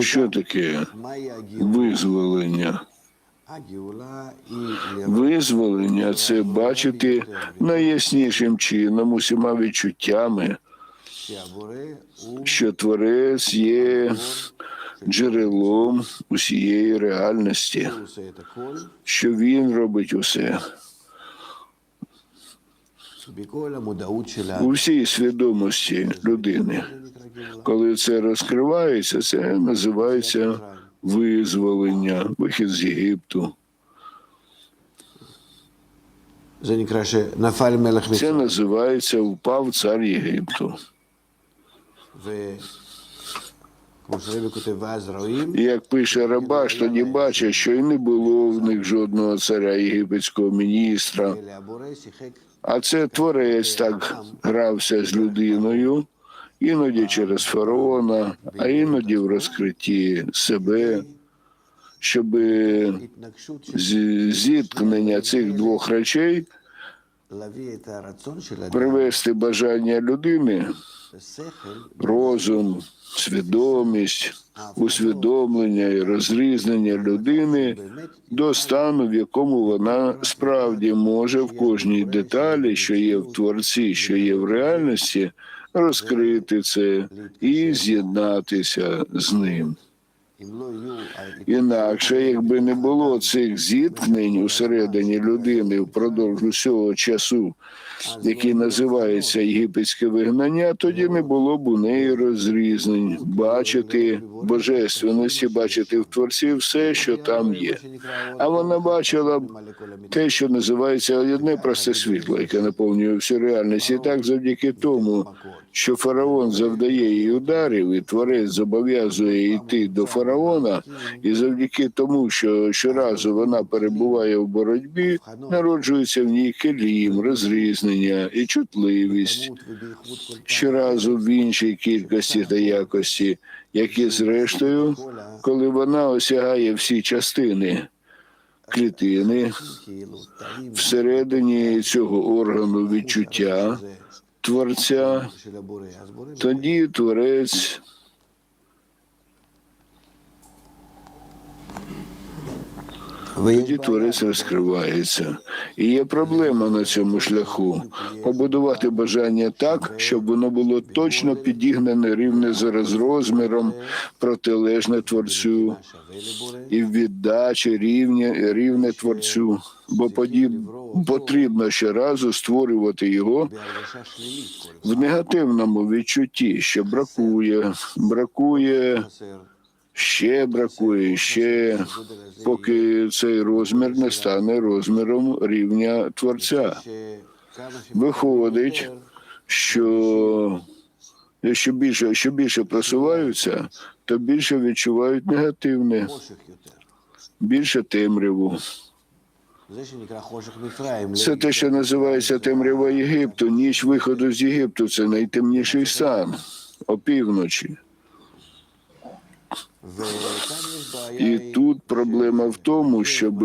Що таке визволення? Визволення це бачити найяснішим чином, усіма відчуттями, що творець є джерелом усієї реальності, що він робить усе. У всій свідомості людини коли це розкривається, це називається визволення, вихід з Єгипту. Це називається впав цар Єгипту. І Як пише Рабаш, тоді бачить, що і не було в них жодного царя єгипетського міністра. А це творець так грався з людиною іноді через фараона, а іноді в розкритті себе, щоб зіткнення цих двох речей привести бажання людини, розум, свідомість, усвідомлення і розрізнення людини до стану, в якому вона справді може в кожній деталі, що є в творці, що є в реальності розкрити це і з'єднатися з ним. Інакше, якби не було цих зіткнень усередині людини впродовж усього часу, який називається єгипетське вигнання, тоді не було б у неї розрізнень бачити божественності, бачити в творці все, що там є. А вона бачила б те, що називається одне просте світло, яке наповнює всю реальність, і так завдяки тому, що фараон завдає їй ударів, і творець зобов'язує йти до фараона і завдяки тому, що щоразу вона перебуває в боротьбі, народжується в ній келім, розрізнення і чутливість. Щоразу в іншій кількості та якості, як і зрештою, коли вона осягає всі частини клітини всередині цього органу відчуття творця, тоді творець тоді творець розкривається. І є проблема на цьому шляху побудувати бажання так, щоб воно було точно підігнане рівне зараз розміром, протилежне творцю, і в віддачі рівня, рівне творцю, бо подіб, потрібно щоразу створювати його в негативному відчутті, що бракує, бракує, ще бракує, ще поки цей розмір не стане розміром рівня творця. Виходить, що що більше, що більше просуваються, то більше відчувають негативне, більше темряву. Це те, що називається темрява Єгипту. Ніч виходу з Єгипту це найтемніший стан опівночі. І тут проблема в тому, щоб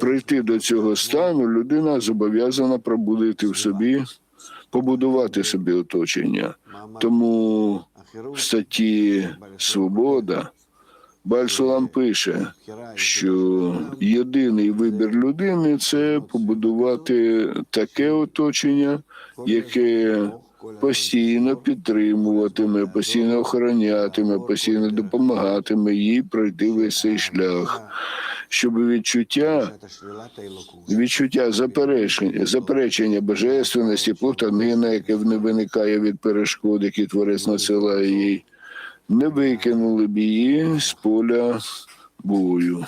прийти до цього стану, людина зобов'язана пробудити в собі, побудувати собі оточення. Тому в статті Свобода Бальсулам пише, що єдиний вибір людини це побудувати таке оточення, яке постійно підтримуватиме, постійно охоронятиме, постійно допомагатиме їй пройти весь цей шлях, щоб відчуття, відчуття заперечення, заперечення божественності, плутанина, яке не виникає від перешкод, які творець насилає їй, не викинули б її з поля бою.